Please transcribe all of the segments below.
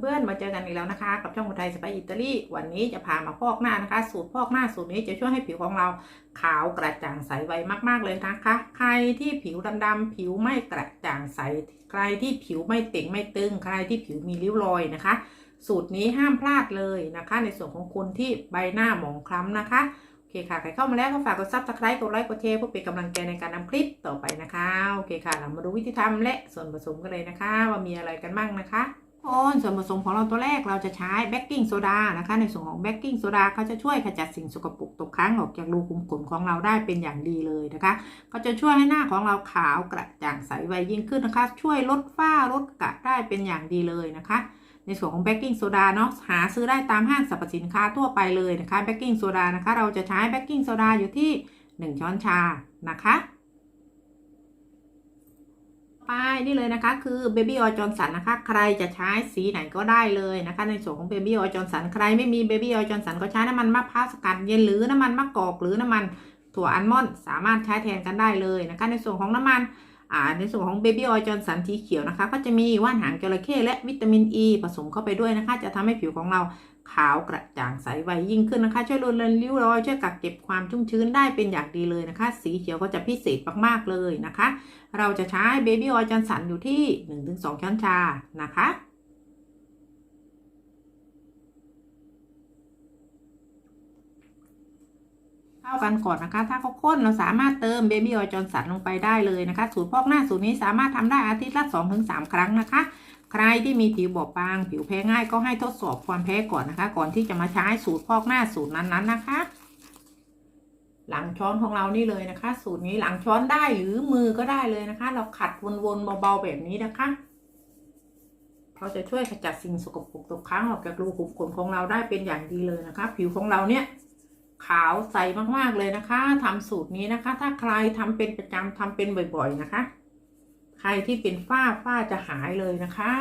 เพื่อนๆมาเจอกันอีกแล้วนะคะ กับช่องคนไทยสไปอิตาลีวันนี้จะพามาพอกหน้านะคะ สูตรพอกหน้าสูตรนี้จะช่วยให้ผิวของเราขาวกระจ่างใสไวมากๆเลยนะคะ ใครที่ผิวดำๆผิวไม่กระจ่างใส ใครที่ผิวไม่เต่งไม่ตึง ใครที่ผิวมีริ้วรอยนะคะ สูตรนี้ห้ามพลาดเลยนะคะ ในส่วนของคนที่ใบหน้าหมองคล้ำนะคะโอเคค่ะใครเข้ามาแล้วก็ฝากกดซับสไครต์กดไลค์กดแชร์เพื่อเป็นกำลังใจในการนำคลิปต่อไปนะคะโอเคค่ะเรามาดูวิธีทำและส่วนผสมกันเลยนะคะ ว่ามีอะไรกันบ้างนะคะ คนส่วนผสมของเราตัวแรกเราจะใช้เบกกิ้งโซดานะคะ ในส่วนของเบกกิ้งโซดาเขาจะช่วยขจัดสิ่งสกปรกตกค้างออกจากรูขุมขนของเราได้เป็นอย่างดีเลยนะคะก็จะช่วยให้หน้าของเราขาวกระจ่างใสไวยิ่งขึ้นนะคะ ช่วยลดฝ้าลดกระได้เป็นอย่างดีเลยนะคะ ในส่วนของเบกกิ้งโซดาเนาะหาซื้อได้ตามห้างสรรพสินค้าทั่วไปเลยนะคะเบกกิ้งโซดานะคะ เราจะใช้เบกกิ้งโซดาอยู่ที่ 1 ช้อนชานะคะ ไปนี่เลยนะคะ คือเบบี้ออยจอนสันนะคะ ใครจะใช้สีไหนก็ได้เลยนะคะ ในส่วนของเบบี้ออยจอนสันใครไม่มีเบบี้ออยจอนสันก็ใช้น้ำมันมะพร้าวสกัดเย็นหรือน้ำมันมะกอกหรือน้ำมันถั่วอัลมอนด์สามารถใช้แทนกันได้เลยนะคะ ในส่วนของน้ำมันในส่วนของเบบี้ออยจอนสันสีเขียวนะคะ ก็จะมีว่านหางจระเข้และวิตามินอ e ีผสมเข้าไปด้วยนะคะ จะทำให้ผิวของเรา ขาวกระจ่างใสไวยิ่งขึ้นนะคะ ช่วยลดเลือนริ้วรอยช่วยกักเก็บความชุ่มชื้นได้เป็นอย่างดีเลยนะคะ สีเขียวก็จะพิเศษมากๆเลยนะคะ เราจะใช้เบบี้ออยจอนสันอยู่ที่ 1-2 ช้อนชานะคะเข้ากันก่อนนะคะ ถ้าเขาข้นเราสามารถเติมเบบี้ออยจอนสันลงไปได้เลยนะคะ สูตรพอกหน้าสูตรนี้สามารถทำได้อาทิตย์ละ2-3 ครั้งนะคะ ใครที่มีผิวบอบบาง ผิวแพ้ง่ายก็ให้ทดสอบความแพ้ก่อนนะคะ ก่อนที่จะมาใช้สูตรพอกหน้าสูตรนั้นๆนะคะ หลังช้อนของเรานี่เลยนะคะ สูตรนี้หลังช้อนได้หรือมือก็ได้เลยนะคะ เราขัดวนๆเบาๆแบบนี้นะคะเขาจะช่วยขจัดสิ่งสกปรกตกค้างออกจากรูขุมขนของเราได้เป็นอย่างดีเลยนะคะ ผิวของเราเนี่ยขาวใสมากๆเลยนะคะทำสูตรนี้นะคะ ถ้าใครทำเป็นประจำทำเป็นบ่อย ๆ นะคะ ใครที่เป็นฝ้าฝ้าจะหายเลยนะคะ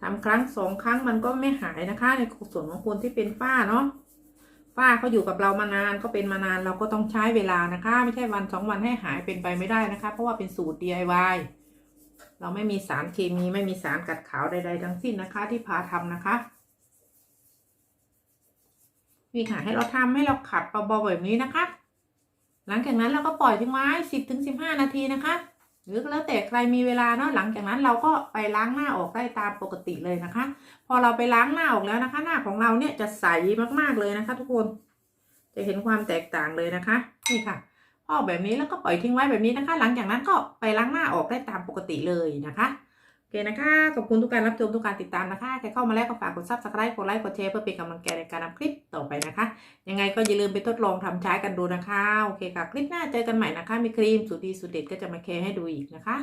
ทำครั้งสองครั้งมันก็ไม่หายนะคะ ในส่วนของคนที่เป็นฝ้าเนาะฝ้าเขาอยู่กับเรามานานก็เป็นมานานเราก็ต้องใช้เวลานะคะ ไม่ใช่วันสองวันให้หายเป็นไปไม่ได้นะคะ เพราะว่าเป็นสูตร DIY เราไม่มีสารเคมีไม่มีสารกัดขาวใด ๆ ทั้งสิ้นนะคะ ที่พาทำนะคะนี่ค่ะให้เราทำให้เราขัดเบาๆแบบนี้นะคะ หลังจากนั้นเราก็ปล่อยทิ้งไว้สิบถึงสิบห้านาทีนะคะ หรือแล้วแต่ใครมีเวลาเนาะหลังจากนั้นเราก็ไปล้างหน้าออกได้ตามปกติเลยนะคะ พอเราไปล้างหน้าออกแล้วนะคะ หน้าของเราเนี่ยจะใสมากๆเลยนะคะ ทุกคน จะเห็นความแตกต่างเลยนะคะ นี่ค่ะพอกแบบนี้แล้วก็ปล่อยทิ้งไว้แบบนี้นะคะ หลังจากนั้นก็ไปล้างหน้าออกได้ตามปกติเลยนะคะ โอเคนะคะ ขอบคุณทุกการรับชมทุกการติดตามนะคะใครเข้ามาแล้วก็ฝากกดซับสไครต์กดไลค์กดแชร์เพื่อเป็นกำลังใจในการนำคลิปต่อไปนะคะ ยังไงก็อย่าลืมไปทดลองทำใช้กันดูนะคะ โอเคค่ะ คลิปหน้าเจอกันใหม่นะคะ มีครีมสูตรดีสูตรเด็ดก็จะมาแชร์ให้ดูอีกนะคะ